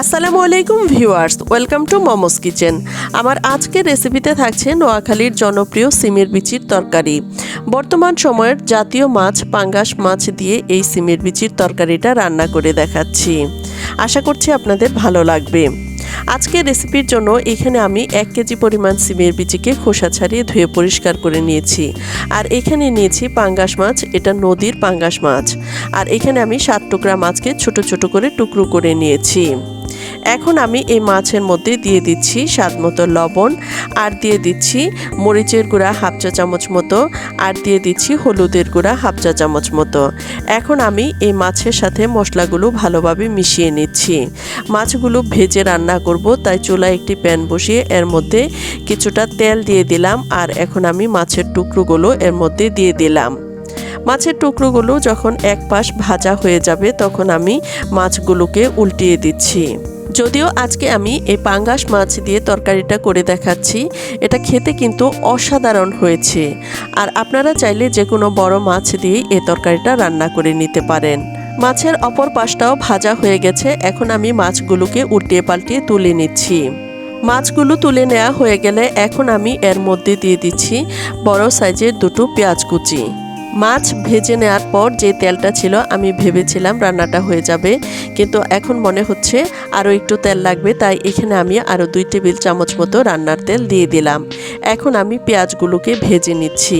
আসসালামু আলাইকুম viewers, welcome to momos kitchen. আমার আজকের রেসিপিতে থাকছে নোয়াখালীর জনপ্রিয় সিমের বিচির তরকারি। বর্তমান সময়ের জাতীয় মাছ, পাঙ্গাস মাছ দিয়ে এই সিমের বিচির তরকারিটা রান্না করে দেখাচ্ছি। আশা করছি আপনাদের ভালো লাগবে। আজকের রেসিপির জন্য এখানে আমি এক কেজি পরিমাণ সিমের বিচিকে খোসা ছাড়িয়ে ধুয়ে পরিষ্কার করে নিয়েছি। আর এখানে নিয়েছি পাঙ্গাস মাছ, এটা নদীর পাঙ্গাস মাছ। আর এখানে আমি সাত টুকরা মাছকে ছোট ছোট করে টুকরো করে নিয়েছি। এখন আমি এই মাছের মধ্যে দিয়ে দিচ্ছি স্বাদ মতো লবণ, আর দিয়ে দিচ্ছি মরিচের গুঁড়া হাফ চা চামচ মতো, আর দিয়ে দিচ্ছি হলুদের গুঁড়া হাফ চা চামচ মতো। এখন আমি এই মাছের সাথে মশলাগুলো ভালোভাবে মিশিয়ে নিচ্ছি। মাছগুলো ভেজে রান্না করব, তাই চুলায় একটি প্যান বসিয়ে এর মধ্যে কিছুটা তেল দিয়ে দিলাম, আর এখন আমি মাছের টুকরোগুলো এর মধ্যে দিয়ে দিলাম। মাছের টুকরোগুলো যখন এক পাশ ভাজা হয়ে যাবে, তখন আমি মাছগুলোকে উল্টিয়ে দিচ্ছি। যদিও আজকে আমি এই পাঙ্গাস মাছ দিয়ে তরকারিটা করে দেখাচ্ছি, এটা খেতে কিন্তু অসাধারণ হয়েছে। আর আপনারা চাইলে যে কোনো বড় মাছ দিয়ে এই তরকারিটা রান্না করে নিতে পারেন। মাছের অপর পাশটাও ভাজা হয়ে গেছে, এখন আমি মাছগুলোকে উল্টিয়ে পাল্টিয়ে তুলে নিচ্ছি। মাছগুলো তুলে নেওয়া হয়ে গেলে এখন আমি এর মধ্যে দিয়ে দিচ্ছি বড় সাইজের দুটো পেঁয়াজ কুচি। মাছ ভেজে নেওয়ার পর যে তেলটা ছিল, আমি ভেবেছিলাম রান্নাটা হয়ে যাবে। কিন্তু এখন মনে হচ্ছে আরও একটু তেল লাগবে, তাই এখানে আমি আরও দুই টেবিল চামচ মতো রান্নার তেল দিয়ে দিলাম। এখন আমি পেঁয়াজগুলোকে ভেজে নিচ্ছি।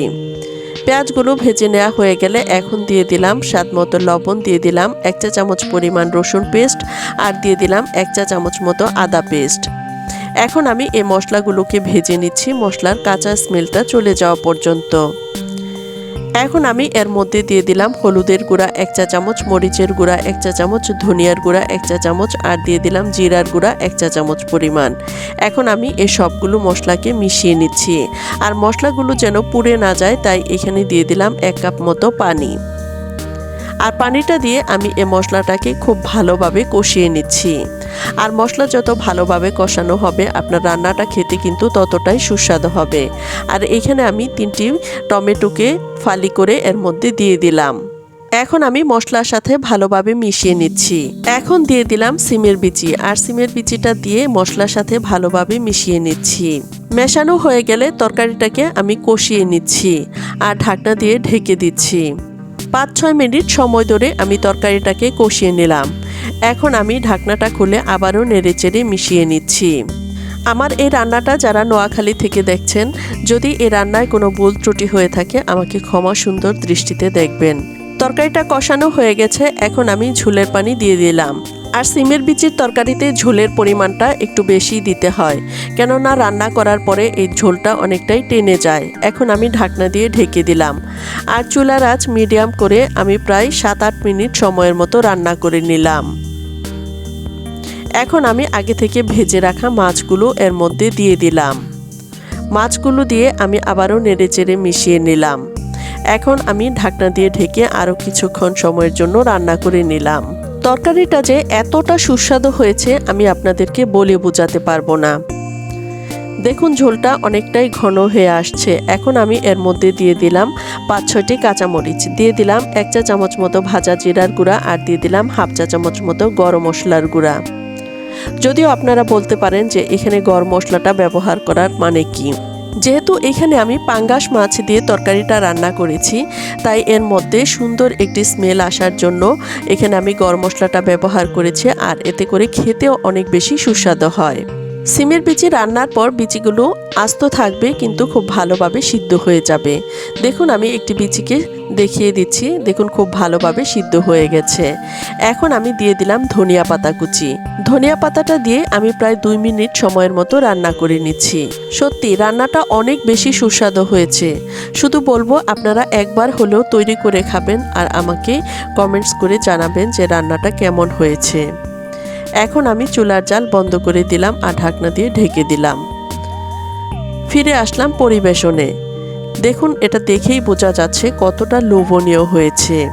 পেঁয়াজগুলো ভেজে নেওয়া হয়ে গেলে এখন দিয়ে দিলাম স্বাদ মতো লবণ, দিয়ে দিলাম এক চা চামচ পরিমাণ রসুন পেস্ট আর দিয়ে দিলাম এক চা চামচ মতো আদা পেস্ট। এখন আমি এই মশলাগুলোকে ভেজে নিচ্ছি, মশলার কাঁচা স্মেলটা চলে যাওয়া পর্যন্ত। এখন আমি এর মধ্যে দিয়ে দিলাম হলুদের গুঁড়া এক চা চামচ, মরিচের গুঁড়া এক চা চামচ, ধনিয়ার গুঁড়া এক চা চামচ আর দিয়ে দিলাম জিরার গুঁড়া এক চা চামচ পরিমাণ। এখন আমি এই সবগুলো মশলাকে মিশিয়ে নিচ্ছি। আর মশলাগুলো যেন পুড়ে না যায়, তাই এখানে দিয়ে দিলাম এক কাপ মতো পানি। আর পানিটা দিয়ে আমি এই মশলাটাকে খুব ভালোভাবে কষিয়ে নিচ্ছি। আর মশলা যত ভালোভাবে কষানো হবে, আপনার রান্নাটা খেতে কিন্তু ততটাই সুস্বাদু হবে। আর এখানে আমি তিনটি টমেটোকে ফালি করে এর মধ্যে দিয়ে দিলাম। এখন আমি মশলার সাথে ভালোভাবে মিশিয়ে নিচ্ছি। এখন দিয়ে দিলাম সিমের বিচি। আর সিমের বিচিটা দিয়ে মশলার সাথে ভালোভাবে মিশিয়ে নিচ্ছি। মেশানো হয়ে গেলে তরকারিটাকে আমি কষিয়ে নিচ্ছি। আর ঢাকনা দিয়ে ঢেকে দিচ্ছি। পাঁচ ছয় মিনিট সময় ধরে আমি তরকারিটাকে কষিয়ে নিলাম। এখন আমি ঢাকনাটা খুলে আবারও নেড়ে চেড়ে মিশিয়ে নিচ্ছি। আমার এই রান্নাটা যারা নোয়াখালী থেকে দেখছেন, যদি এই রান্নায় কোনো ভুল ত্রুটি হয়ে থাকে, আমাকে ক্ষমা সুন্দর দৃষ্টিতে দেখবেন। তরকারিটা কষানো হয়ে গেছে, এখন আমি ঝুলের পানি দিয়ে দিলাম। আর সিমের বিচির তরকারিতে ঝোলের পরিমাণটা একটু বেশি দিতে হয়। কেননা রান্না করার পরে এই ঝোলটা অনেকটাই টেনে যায়। এখন আমি ঢাকনা দিয়ে ঢেকে দিলাম। আর চুলার আঁচ মিডিয়াম করে আমি প্রায় সাত আট মিনিট সময়ের মতো রান্না করে নিলাম। এখন আমি আগে থেকে ভেজে রাখা মাছগুলো এর মধ্যে দিয়ে দিলাম। মাছগুলো দিয়ে আমি আবারও নেড়েচেড়ে মিশিয়ে নিলাম। এখন আমি ঢাকনা দিয়ে ঢেকে আরও কিছুক্ষণ সময়ের জন্য রান্না করে নিলাম। তরকারিটা যে এতটা সুস্বাদু হয়েছে, আমি আপনাদেরকে বলে বোঝাতে পারব না। দেখুন, ঝোলটা অনেকটাই ঘন হয়ে আসছে। এখন আমি এর মধ্যে দিয়ে দিলাম পাঁচ ছয়টি কাঁচামরিচ। দিয়ে দিলাম এক চা চামচ মতো ভাজা জিরার গুঁড়া আর দিয়ে দিলাম হাফ চা চামচ মতো গরম মশলার গুঁড়া। যদিও আপনারা বলতে পারেন যে এখানে গরম মশলাটা ব্যবহার করার মানে কি। যেহেতু এখানে আমি পাঙ্গাস মাছ দিয়ে তরকারিটা রান্না করেছি, তাই এর মধ্যে সুন্দর একটি স্মেল আসার জন্য এখানে আমি গরম মশলাটা ব্যবহার করেছি আর এতে করে খেতেও অনেক বেশি সুস্বাদু হয়। সিমের বিচি রান্নার পর বিচিগুলো আস্ত থাকবে, কিন্তু খুব ভালোভাবে সিদ্ধ হয়ে যাবে। দেখুন, আমি একটি বিচিকে দেখিয়ে দিচ্ছি। দেখুন, খুব ভালোভাবে সিদ্ধ হয়ে গেছে। এখন আমি দিয়ে দিলাম ধনিয়া পাতা কুচি। ধনিয়া পাতাটা দিয়ে আমি প্রায় দুই মিনিট সময়ের মতো রান্না করে নিচ্ছি। সত্যি, রান্নাটা অনেক বেশি সুস্বাদু হয়েছে। শুধু বলব, আপনারা একবার হলেও তৈরি করে খাবেন আর আমাকে কমেন্টস করে জানাবেন যে রান্নাটা কেমন হয়েছে। এখন আমি চুলার জাল বন্ধ করে দিলাম আর ঢাকনা দিয়ে ঢেকে দিলাম। ফিরে আসলাম পরিবেশনে। দেখুন, এটা দেখেই বোঝা যাচ্ছে কতটা লোভনীয় হয়েছে।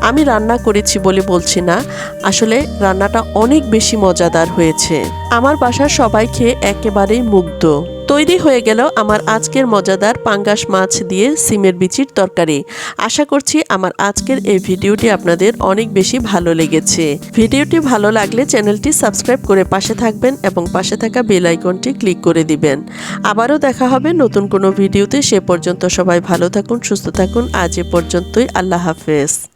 আমি রান্না করেছি বলে বলছি না, আসলে রান্নাটা অনেক বেশি মজাদার হয়েছে। আমার বাসার সবাই খেয়ে একেবারেই মুগ্ধ। তৈরি হয়ে গেল আমার আজকের মজাদার পাঙ্গাস মাছ দিয়ে সিমের বিচির তরকারি। আশা করছি আমার আজকের এই ভিডিওটি আপনাদের অনেক বেশি ভালো লেগেছে। ভিডিওটি ভালো লাগলে চ্যানেলটি সাবস্ক্রাইব করে পাশে থাকবেন এবং পাশে থাকা বেল আইকনটি ক্লিক করে দিবেন। আবারও দেখা হবে নতুন কোনো ভিডিওতে। সে পর্যন্ত সবাই ভালো থাকুন, সুস্থ থাকুন। আজ এ পর্যন্তই। আল্লাহ হাফেজ।